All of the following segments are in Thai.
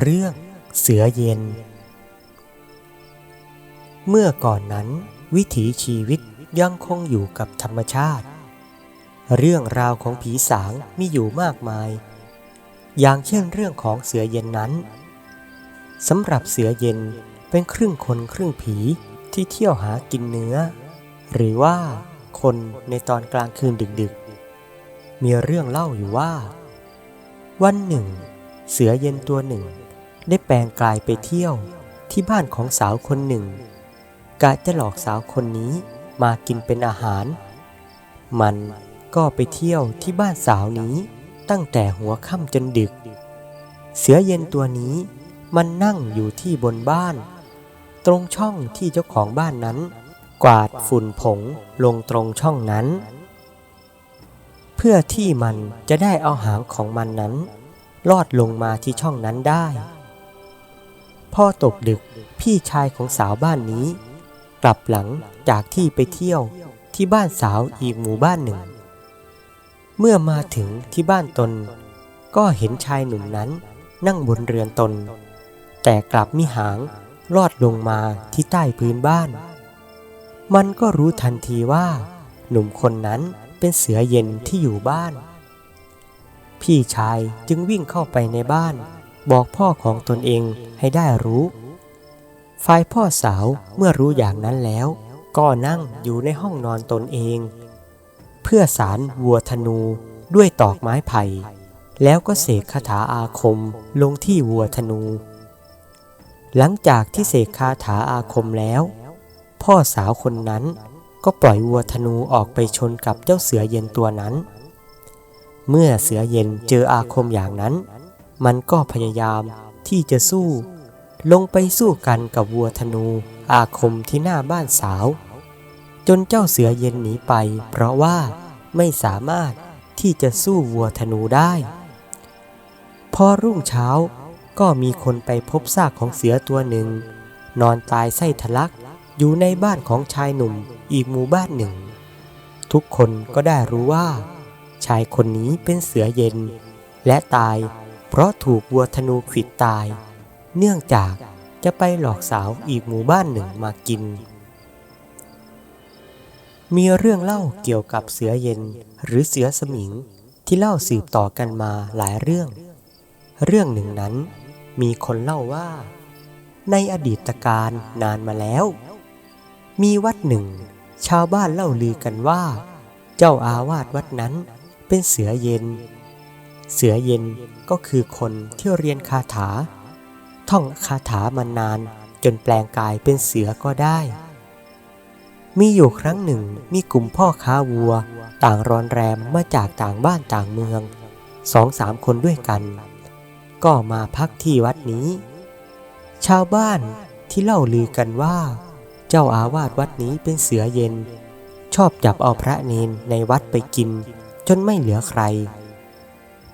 เรื่องเสือเย็น เมื่อก่อนนั้น วิถีชีวิตยังคงอยู่กับธรรมชาติ เรื่องราวของผีสางมีอยู่มากมาย อย่างเช่นเรื่องของเสือเย็นนั้นสำหรับเสือเย็นเป็นครึ่งคนครึ่งผีที่เที่ยวหากินเนื้อ หรือว่าคนในตอนกลางคืนดึกๆ มีเรื่องเล่าอยู่ว่า วันหนึ่ง เสือเย็นตัวหนึ่ง ได้แปลงกลายไปเที่ยวที่บ้านของสาวคนหนึ่ง กะจะหลอกสาวคนนี้มากินเป็นอาหาร มันก็ไปเที่ยวที่บ้านสาวนี้ตั้งแต่หัวค่ำจนดึก เสือเย็นตัวนี้มันนั่งอยู่ที่บนบ้าน ตรงช่องที่เจ้าของบ้านนั้น กวาดฝุ่นผงลงตรงช่องนั้น เพื่อที่มันจะได้เอาหางของมันนั้น ลอดลงมาที่ช่องนั้นได้ พอตกดึกพี่ชายของสาวบ้านนี้ กลับหลังจากที่ไปเที่ยวที่บ้านสาวอีกหมู่บ้านหนึ่ง เมื่อมาถึงที่บ้านตน ก็เห็นชายหนุ่มนั้นนั่งบนเรือนตน แต่กลับมีหางลอดลงมาที่ใต้พื้นบ้าน มันก็รู้ทันทีว่า หนุ่มคนนั้นเป็นเสือเย็นที่อยู่บ้าน พี่ชายจึงวิ่งเข้าไปในบ้าน บอกพ่อของตนเองให้ได้รู้ ฝ่ายพ่อสาวเมื่อรู้อย่างนั้นแล้ว ก็นั่งอยู่ในห้องนอนตนเอง เพื่อสารวัวธนูด้วยตอกไม้ไผ่ แล้วก็เสกคาถาอาคมลงที่วัวธนู หลังจากที่เสกคาถาอาคมแล้ว พ่อสาวคนนั้นก็ปล่อยวัวธนูออกไปชนกับเจ้าเสือเย็นตัวนั้น เมื่อเสือเย็นเจออาคมอย่างนั้น มันก็พยายามที่จะสู้ ลงไปสู้กันกับวัวธนูอาคมที่หน้าบ้านสาว จนเจ้าเสือเย็นหนีไป เพราะว่าไม่สามารถที่จะสู้วัวธนูได้ พอรุ่งเช้าก็มีคนไปพบซากของเสือตัวหนึ่ง นอนตายไส้ทะลักอยู่ในบ้านของชายหนุ่มอีกหมู่บ้านหนึ่ง ทุกคนก็ได้รู้ว่า ชายคนนี้เป็นเสือเย็น และตาย เพราะถูกวัวธนูขิดตาย เนื่องจากจะไปหลอกสาวอีกหมู่บ้านหนึ่งมากิน มีเรื่องเล่าเกี่ยวกับเสือเย็นหรือเสือสมิงที่เล่าสืบต่อกันมาหลายเรื่อง เรื่องหนึ่งนั้นมีคนเล่าว่า ในอดีตการนานมาแล้ว มีวัดหนึ่ง ชาวบ้านเล่าลือกันว่า เจ้าอาวาสวัดนั้นเป็นเสือเย็น เสือเย็นก็คือคนที่เรียนคาถา ท่องคาถามานานจนแปลงกายเป็นเสือก็ได้ มีอยู่ครั้งหนึ่งมีกลุ่มพ่อค้าวัว ต่างรอนแรมมาจากต่างบ้านต่างเมืองสองสามคนด้วยกัน ก็มาพักที่วัดนี้ ชาวบ้านที่เล่าลือกันว่า เจ้าอาวาสวัดนี้เป็นเสือเย็น ชอบจับเอาพระเนนในวัดไปกิน จนไม่เหลือใคร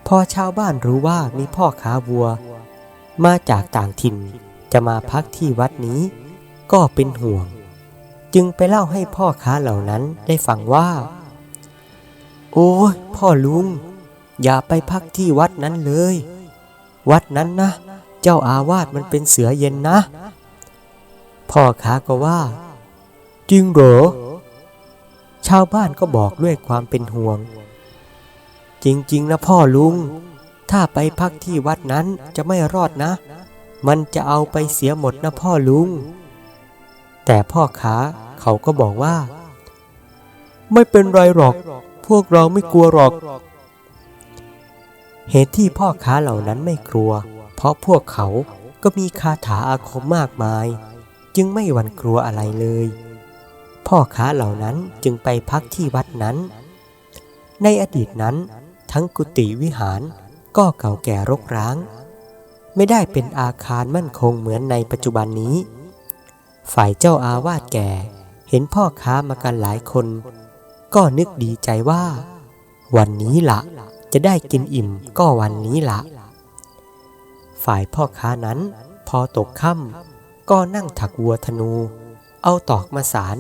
พอชาวบ้านรู้ว่ามีพ่อค้าวัว มาจากต่างถิ่นจะมาพักที่วัดนี้ ก็เป็นห่วง จึงไปเล่าให้พ่อค้าเหล่านั้นได้ฟังว่า โอ้ยพ่อลุง อย่าไปพักที่วัดนั้นเลย วัดนั้นนะ เจ้าอาวาสมันเป็นเสือเย็นนะ พ่อค้าก็ว่า จริงเหรอชาวบ้านก็บอกด้วยความเป็นห่วง จริงๆนะพ่อลุง ถ้าไปพักที่วัดนั้นจะไม่รอดนะ มันจะเอาไปเสียหมดนะพ่อลุง แต่พ่อค้าเขาก็บอกว่า ไม่เป็นไรหรอก พวกเราไม่กลัวหรอก เหตุที่พ่อค้าเหล่านั้นไม่กลัว เพราะพวกเขาก็มีคาถาอาคมมากมาย จึงไม่หวั่นกลัวอะไรเลย พ่อค้าเหล่านั้นจึงไปพักที่วัดนั้น ในอดีตนั้น ทั้งกุฏิวิหารก็เก่าแก่รกร้าง ไม่ได้เป็นอาคารมั่นคงเหมือนในปัจจุบันนี้ ฝ่ายเจ้าอาวาสแก่เห็นพ่อค้ามากันหลายคน ก็นึกดีใจว่า วันนี้ละจะได้กินอิ่มก็วันนี้ละฝ่ายพ่อค้านั้นพอตกค่ำก็นั่งถักวัวธนู เอาตอกมาสาร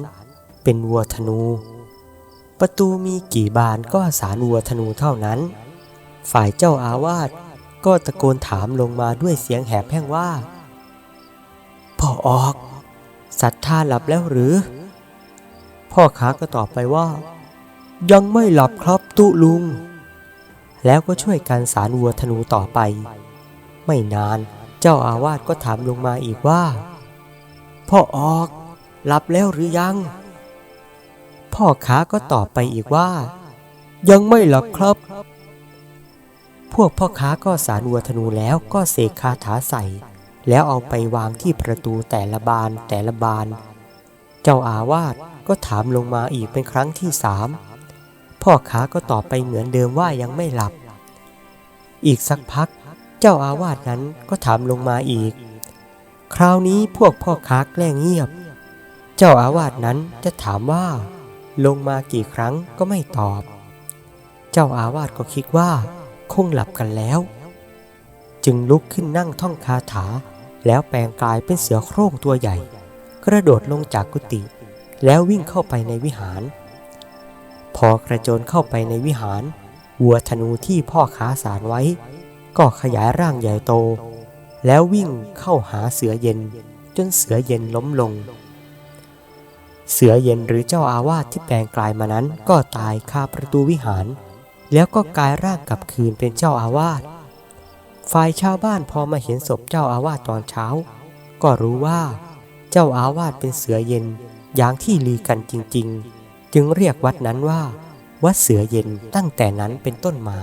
เป็นวัวธนู ประตูมีกี่บานก็สารวัวธนูเท่านั้น ฝ่ายเจ้าอาวาสก็ตะโกนถามลงมาด้วยเสียงแหบแห้งว่า พ่อออกศรัทธาหลับแล้วหรือ พ่อค้าก็ตอบไปว่า ยังไม่หลับครับตุลุง แล้วก็ช่วยการสารวัวธนูต่อไป ไม่นานเจ้าอาวาสก็ถามลงมาอีกว่า พ่อออก หลับแล้วหรือยัง พ่อค้าก็ตอบไปอีกว่า ยังไม่หลับครับ พวกพ่อค้าก็สารวัวธนูแล้วก็เสกคาถาใส่ แล้วเอาไปวางที่ประตูแต่ละบานแต่ละบาน เจ้าอาวาสก็ถามลงมาอีกเป็นครั้งที่สามพ่อค้าก็ตอบไปเหมือนเดิมว่ายังไม่หลับ อีกสักพัก เจ้าอาวาสนั้นก็ถามลงมาอีก คราวนี้พวกพ่อค้าแกล้งเงียบ เจ้าอาวาสนั้นจะถามว่า ลงมากี่ครั้งก็ไม่ตอบ เจ้าอาวาสก็คิดว่า คงหลับกันแล้ว จึงลุกขึ้นนั่งท่องคาถา แล้วแปลงกายเป็นเสือโคร่งตัวใหญ่ กระโดดลงจากกุฏิแล้ววิ่งเข้าไปในวิหาร พอกระโจนเข้าไปในวิหาร วัวธนูที่พ่อค้าสารไว้ ก็ขยายร่างใหญ่โต แล้ววิ่งเข้าหาเสือเย็นจนเสือเย็นล้มลง เสือเย็นหรือเจ้าอาวาสที่แปลงกลายมานั้นก็ตายคาประตูวิหาร แล้วก็กลายร่างกลับคืนเป็นเจ้าอาวาสฝ่ายชาวบ้านพอมาเห็นศพเจ้าอาวาสตอนเช้า ก็รู้ว่าเจ้าอาวาสเป็นเสือเย็นอย่างที่ลือกันจริง ๆ จึงเรียกวัดนั้นว่า วัดเสือเย็นตั้งแต่นั้นเป็นต้นมา